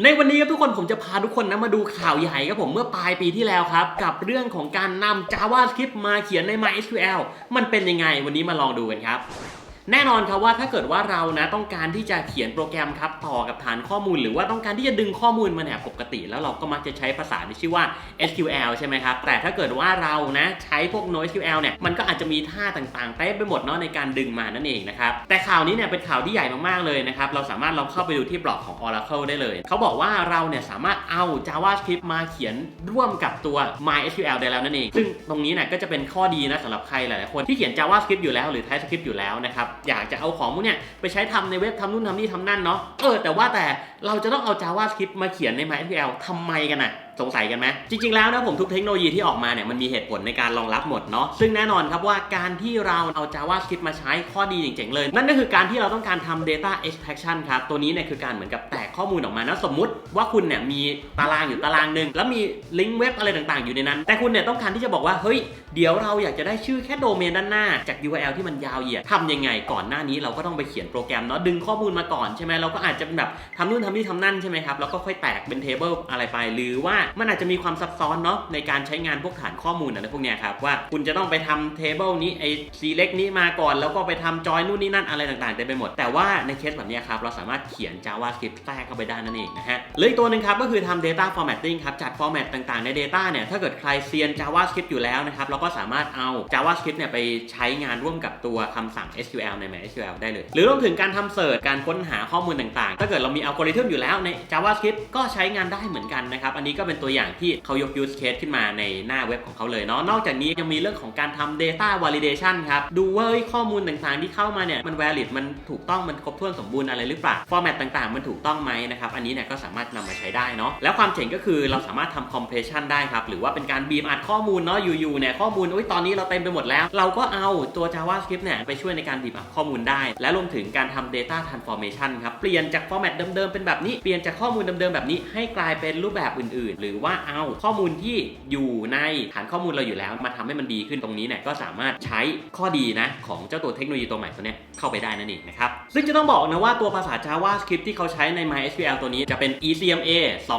ในวันนี้ครับทุกคนผมจะพาทุกคนนะมาดูข่าวใหญ่ครับผมเมื่อปลายปีที่แล้วครับ กับเรื่องของการนำ JavaScript มาเขียนใน MySQL มันเป็นยังไงวันนี้มาลองดูกันครับ แน่นอนครับว่าถ้าเกิดว่าเรานะต้องการที่จะเขียนโปรแกรมครับต่อกับฐานข้อมูล หรือว่าต้องการที่จะดึงข้อมูลมาเนี่ยปกติ แล้วเราก็มักจะใช้ภาษาที่ชื่อว่า SQL ใช่ไหมครับ แต่ถ้าเกิดว่าเรานะใช้พวก NoSQL เนี่ยมันก็อาจจะมีท่าต่างๆเต็มไปหมดเนาะในการดึงมานั่นเองนะครับแต่ข่าวนี้เนี่ยเป็นข่าวที่ใหญ่มากๆเลยนะครับเราสามารถลองเข้าไปดูที่บล็อกของ Oracle ได้เลยเขาบอกว่าเราเนี่ยสามารถเอา JavaScript มาเขียนร่วมกับตัว MySQL ได้แล้วนั่นเอง ซึ่งตรงนี้เนี่ยก็จะเป็นข้อดีนะสำหรับใครหลายๆคนที่เขียน JavaScript อยู่แล้วหรือ TypeScript อยู่แล้วนะครับอยากจะเอาของพวกเนี่ยไปใช้ทำในเว็บทำนู่นทำนี่ทำนั่นเนาะเออแต่ว่าแต่เราจะต้องเอา JavaScript มาเขียนใน MySQL ทำไมกันอะสงสัยกันไหมจริง ๆ แล้วนะผมทุกเทคโนโลยีที่ออกมาเนี่ยมันมีเหตุผลในการรองรับหมดเนาะซึ่งแน่นอนครับว่าการที่เราเอา JavaScript มาใช้ข้อดีเจ๋งๆเลย นั่นก็คือการที่เราต้องการทำ data extraction ครับ ตัวนี้เนี่ยคือการเหมือนกับแตกข้อมูลออกมานะสมมุติว่าคุณเนี่ยมีตารางอยู่ตารางหนึ่งแล้วมีลิงก์เว็บอะไรต่างๆ อยู่ในนั้น แต่คุณเนี่ยต้องการที่จะบอกว่าเฮ้ยเดี๋ยวเราอยากจะได้ชื่อแค่โดเมนด้านหน้าจาก URL ที่มันยาวเหยียดทำยังไงก่อนหน้านี้เราก็ต้องไปเขียนโปรแกรมเนาะดึงข้อมูลมาก่อนใช่ไหมเราก็อาจจะเป็นแบบทำนู่นทำนี่ทำนั่นใช่ไหมครับแล้วก็ค่อยแตกเป็นเทเบิลอะไรไปหรือว่ามันอาจจะมีความซับซ้อนเนาะในการใช้งานพวกฐานข้อมูลอะไรพวกเนี้ยครับว่าคุณจะต้องไปทำเทเบิลนี้ไอ้ select นี้มาก่อนแล้วก็ไปทำจอยนู่นนี่นั่นอะไรต่างๆเต็มไปหมด แต่ว่าในเคสแบบเนี้ยครับเราสามารถเขียน JavaScript แทรกเข้าไปได้นั่นเองนะฮะเหลืออีกตัวหนึ่งครับก็คือทำ data formatting ครับจัด format ต่างๆใน data เนี่ยถ้าเกิดใครเซียน JavaScript อยู่แล้วนะครับเราก็สามารถเอา JavaScript เนี่ยไปใช้งานร่วมกับตัวคำสั่ง SQL ใน MySQL ได้เลย หรือรวมถึงการทำเสิร์ชการค้นหาข้อมูลต่างๆ ถ้าเกิดเรามีอัลกอริทึมอยู่แล้วใน JavaScript ก็ใช้งานได้เหมือนกันนะครับอันนี้ก็เเป็นตัวอย่างที่เขายก use case ขึ้นมาในหน้าเว็บของเขาเลยเนาะนอกจากนี้ยังมีเรื่องของการทำ data validation ครับ ดูว่าข้อมูลต่างๆที่เข้ามาเนี่ยมัน valid มันถูกต้องมันครบถ้วนสมบูรณ์อะไรหรือเปล่า format ต่างๆ มันถูกต้องไหมนะครับ อันนี้เนี่ยก็สามารถนำมาใช้ได้เนาะแล้วความเจ๋งก็คือเราสามารถทำ compression ได้ครับ หรือว่าเป็นการบีมอัดข้อมูลเนาะอยู่ๆเนี่ยข้อมูลอุ้ยตอนนี้เราเต็มไปหมดแล้ว เราก็เอาตัว JavaScript เนี่ยไปช่วยในการบีบอัดข้อมูลได้ และรวมถึงการทำ data transformation ครับเปลี่ยนจาก format เดิมๆเป็นแบบนี้เปลี่ยนจากข้อมูลเดิมๆแบบนี้ให้กลายเป็นรูปแบบอื่นๆหรือว่าเอาข้อมูลที่อยู่ในฐานข้อมูลเราอยู่แล้ว มาทำให้มันดีขึ้นตรงนี้เนี่ยก็สามารถใช้ข้อดีนะของเจ้าตัวเทคโนโลยีตัวใหม่ตัวเนี้ยเข้าไปได้นั่นเองนะครับซึ่งจะต้องบอกนะว่าตัวภาษา JavaScript ที่เขาใช้ใน MySQL ตัวนี้จะเป็น ECMA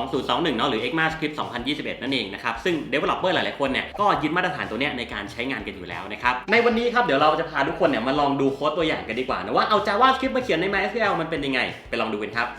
2021เนาะหรือ ECMAScript 2021 นั่นเองนะครับซึ่ง developer หลายๆคนเนี่ยก็ยึดมาตรฐานตัวเนี้ยในการใช้งานกันอยู่แล้วนะครับในวันนี้ครับเดี๋ยวเราจะพาทุกคนเนี่ยมาลองดูโค้ดตัวอย่างกันดีกว่านะว่าเอา JavaScript มาเขียนใน MySQL มันเป็นยังไง ไปลองดูกันครับ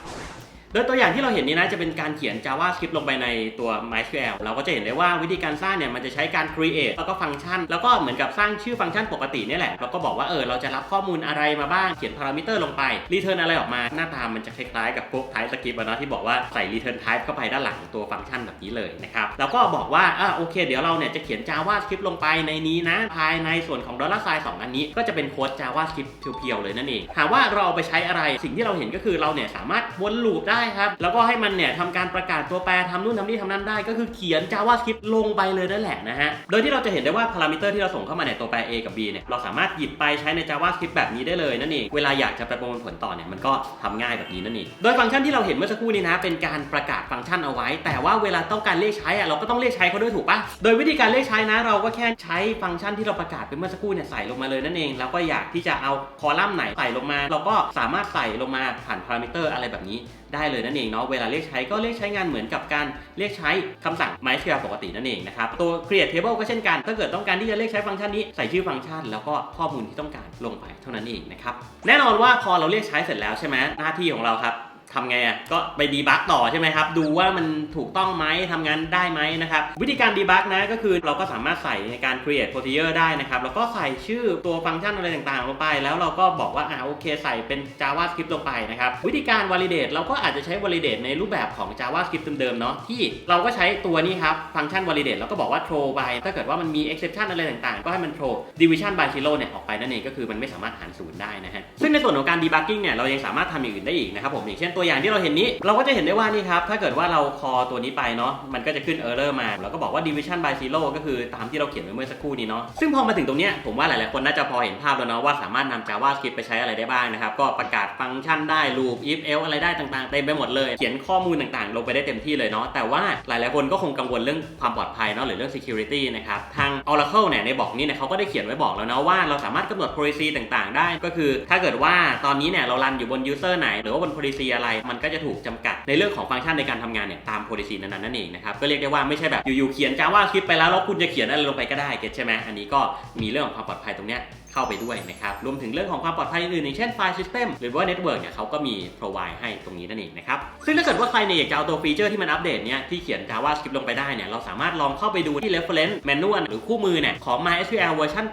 โดยตัวอย่างที่เราเห็นนี้นะจะเป็นการเขียน JavaScript ลงไปในตัว MySQL เราก็จะเห็นได้ว่าวิธีการสร้างเนี่ยมันจะใช้การ create แล้วก็ฟังก์ชัน แล้วก็เหมือนกับสร้างชื่อฟังก์ชันปกติเนี่ยแหละเราก็บอกว่าเออเราจะรับข้อมูลอะไรมาบ้างเขียนพารามิเตอร์ลงไป return อะไรออกมาหน้าตามันจะคล้ายๆกับพวก TypeScript เนาะที่บอกว่าใส่ return type เข้าไปด้านหลังตัวฟังก์ชันแบบนี้เลยนะครับแล้วก็บอกว่าอ่าโอเคเดี๋ยวเราเนี่ยจะเขียน JavaScript ลงไปในนี้นะภายในส่วนของ dollar sign สองอันนี้ก็จะเป็นโค้ด JavaScript เพียวๆเลยนั่นเองถามว่าเราเอาไปใช้อะไรสิ่งที่เราเห็นก็คือเราเนี่ยสามารถวนลูปได้ครับ แล้วก็ให้มันเนี่ยทำการประกาศตัวแปรทำนู่นทำนี่ทำนั่นได้ ก็คือเขียน JavaScript ลงไปเลยนั่นแหละนะฮะ โดยที่เราจะเห็นได้ว่าพารามิเตอร์ที่เราส่งเข้ามาในตัวแปร A กับ B เนี่ย เราสามารถหยิบไปใช้ใน JavaScript แบบนี้ได้เลยนั่นเอง เวลาอยากจะไปประมวลผลต่อเนี่ยมันก็ทำง่ายแบบนี้นั่นเอง โดยฟังก์ชันที่เราเห็นเมื่อสักครู่นี้นะเป็นการประกาศฟังก์ชันเอาไว้ แต่ว่าเวลาต้องการเรียกใช้อะเราก็ต้องเรียกใช้เขาด้วยถูกปะโดยวิธีการเรียกใช้นะเราก็แค่ใช้ฟังก์ชันที่เราประกาศไปเมื่อสักครู่เนี่ยใส่ลงมาเลยนั่นเอง แล้วก็อยากที่จะเอาคอลัมน์ไหนใส่ลงมา เราก็สามารถใส่ลงมาผ่านพารามิเตอร์อะไรแบบนี้ได้เลยนั่นเองเนาะเวลาเรียกใช้ก็เรียกใช้งานเหมือนกับการเรียกใช้คำสั่ง MySQL ปกตินั่นเองนะครับตัว create table ก็เช่นกัน ถ้าเกิดต้องการที่จะเรียกใช้ฟังก์ชันนี้ใส่ชื่อฟังก์ชัน แล้วก็ข้อมูลที่ต้องการลงไปเท่านั้นเองนะครับแน่นอนว่าพอเราเรียกใช้เสร็จแล้วใช่ไหมหน้าที่ของเราครับ ทำไงอะก็ไปดีบักต่อใช่ไหมครับ ดูว่ามันถูกต้องไหมทำงานได้ไหมนะครับ วิธีการดีบักนะก็คือเราก็สามารถใส่ในการ create procedure ได้นะครับ แล้วก็ใส่ชื่อตัวฟังก์ชันอะไรต่างๆลงไป แล้วเราก็บอกว่าอ่าโอเคใส่เป็น JavaScript ลงไปนะครับ วิธีการ validate เราก็อาจจะใช้ validate ในรูปแบบของ JavaScript เดิมๆเนาะที่เราก็ใช้ตัวนี้ครับฟังก์ชัน validate แล้วก็บอกว่า throw by ถ้าเกิดว่ามันมี exception อะไรต่างๆ ก็ให้มัน throw division by zero เนี่ยออกไปนั่นเองก็คือมันไม่สามารถหารศูนย์ได้นะฮะซึ่งในส่วนของการ debugging เนี่ยเรายังสามารถทำอย่างอื่นได้อีกนะครับผมอย่างเช่นตัวอย่างที่เราเห็นนี้ เราก็จะเห็นได้ว่านี่ครับ ถ้าเกิดว่าเราคอตัวนี้ไปเนาะ มันก็จะขึ้น error มา แล้วก็บอกว่า division by zero ก็คือตามที่เราเขียนไว้เมื่อสักครู่นี้เนาะ ซึ่งพอมาถึงตรงเนี้ยผมว่าหลายๆคนน่าจะพอเห็นภาพแล้วเนาะว่าสามารถนำ JavaScript ไปใช้อะไรได้บ้างนะครับ ก็ประกาศฟังก์ชันได้ loop if else อะไรได้ต่างๆเต็มไปหมดเลย เขียนข้อมูลต่างๆ ลงไปได้เต็มที่เลยเนาะ แต่ว่าหลายๆคนก็คงกังวลเรื่องความปลอดภัยเนาะหรือเรื่อง security นะครับ ทาง Oracle เนี่ยในบอกนี้เนี่ยเขาก็ได้เขียนไว้บอกแล้วนะว่าเราสามารถกำหนด policy ต่างๆ ได้ ก็คือถ้าเกิดว่าตอนนี้เนี่ยเรารันอยู่บน user ไหน หรือว่าบน policy อะไรอะไร มันก็จะถูกจำกัดในเรื่องของฟังก์ชันในการทำงานเนี่ยตามโพลิซีนั้นนั่นเองนะครับก็เรียกได้ว่าไม่ใช่แบบอยู่ๆเขียน JavaScript ไปแล้วแล้วคุณจะเขียนอะไรลงไปก็ได้เก็ตใช่ไหมอันนี้ก็มีเรื่องของความปลอดภัยตรงเนี้ย เข้าไปด้วยนะครับรวมถึงเรื่องของความปลอดภัยอื่นอย่างเช่นไฟล์ System หรือว่า Network เนี่ยเขาก็มี provide ให้ตรงนี้นั่นเองนะครับซึ่งถ้าเกิดว่าใครเนี่ยอยากจะเอาตัวฟีเจอร์ที่มันอัปเดตเนี่ยที่เขียน JavaScript ลงไปได้เนี่ยเราสามารถลองเข้าไปดูที่ reference manual หรือคู่มือเนี่ยของ MySQL เวอร์ชัน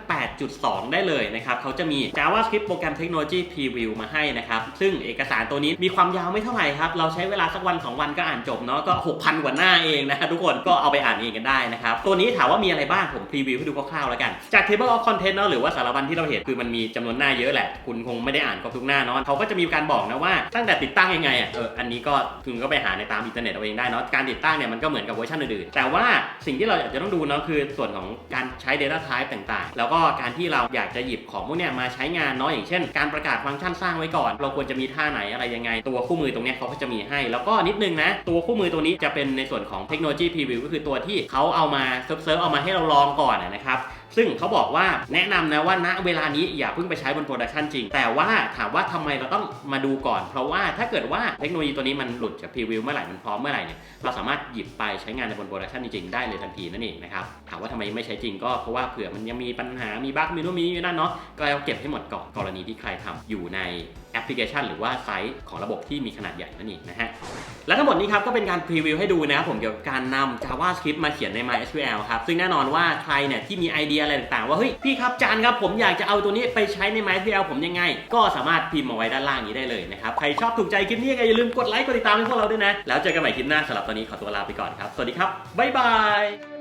8.2 ได้เลยนะครับเขาจะมี JavaScript โปรแกรม Technology Preview มาให้นะครับซึ่งเอกสารตัวนี้มีความยาวไม่เท่าไหร่ครับเราใช้เวลาสักวัน 2 วันก็อ่านจบเนาะก็ 6,000 กว่าหน้าเองนะทุกคนก็เอาไปอ่านเองกันได้นะครับตัวนี้ถามว่ามีอะไรบ้างผมพรีวิวให้ดูคร่าวๆแล้วกันจาก Table of Content เนาะหรือว่าสารบัญที่เราเห็นคือมันมีจำนวนหน้าเยอะแหละ คุณคงไม่ได้อ่านครบทุกหน้าเนาะเขาก็จะมีการบอกนะว่าตั้งแต่ติดตั้งยังไงอะเอออันนี้ก็คุณก็ไปหาในตามอินเทอร์เน็ตเอาเองได้เนาะการติดตั้งเนี่ยมันก็เหมือนกับเวอร์ชันอื่นๆแต่ว่าสิ่งที่เราอยากจะต้องดูเนาะคือส่วนของการใช้ Data Type ต่างๆ แล้วก็การที่เราอยากจะหยิบของพวกเนี้ยมาใช้งานเนาะอย่างเช่น การประกาศฟังก์ชันสร้างไว้ก่อน เราควรจะมีท่าไหนอะไรยังไง ตัวคู่มือตรงเนี้ยเขาก็จะมีให้ แล้วก็นิดนึงนะตัวคู่มือตัวนี้จะเป็นในส่วนของเทคโนโลยีพรีวิวก็คือตัวที่เขาเอามาเซิร์ฟเอามาให้เราลองก่อนนะครับ ซึ่งเขาบอกว่าแนะนำนะว่าณเวลานี้อย่าเพิ่งไปใช้บนโปรดักชันจริง แต่ว่าถามว่าทำไมเราต้องมาดูก่อน เพราะว่าถ้าเกิดว่าเทคโนโลยีตัวนี้มันหลุดจากพรีวิวเมื่อไหร่มันพร้อมเมื่อไหร่เนี่ยเราสามารถหยิบไปใช้งานในบนโปรดักชันจริงๆได้เลยทันทีนั่นเองนะครับถามว่าทำไมไม่ใช้จริงก็เพราะว่าเผื่อมันยังมีปัญหามีบั๊กมีโนู่นมีนี่นั่นเนาะก็เอาเก็บให้หมดก่อนกรณีที่ใครทำอยู่ในแอปพลิเคชัน หรือว่าไซต์ของระบบที่มีขนาดใหญ่นั่นเองนะฮะ และทั้งหมดนี้ครับก็เป็นการพรีวิวให้ดูนะครับผมเกี่ยวกับการนำ JavaScript มาเขียนใน MySQL ครับ ซึ่งแน่นอนว่าใครเนี่ยที่มีไอเดียอะไรต่างๆ ว่าเฮ้ยพี่ครับจานครับผมอยากจะเอาตัวนี้ไปใช้ใน MySQL ผมยังไง ก็สามารถพิมพ์มาไว้ด้านล่างนี้ได้เลยนะครับ ใครชอบถูกใจคลิปนี้ยังไงอย่าลืมกดไลค์กดติดตามให้พวกเราด้วยนะ แล้วเจอกันใหม่คลิปหน้าสำหรับตอนนี้ขอตัวลาไปก่อนครับ สวัสดีครับบ๊ายบาย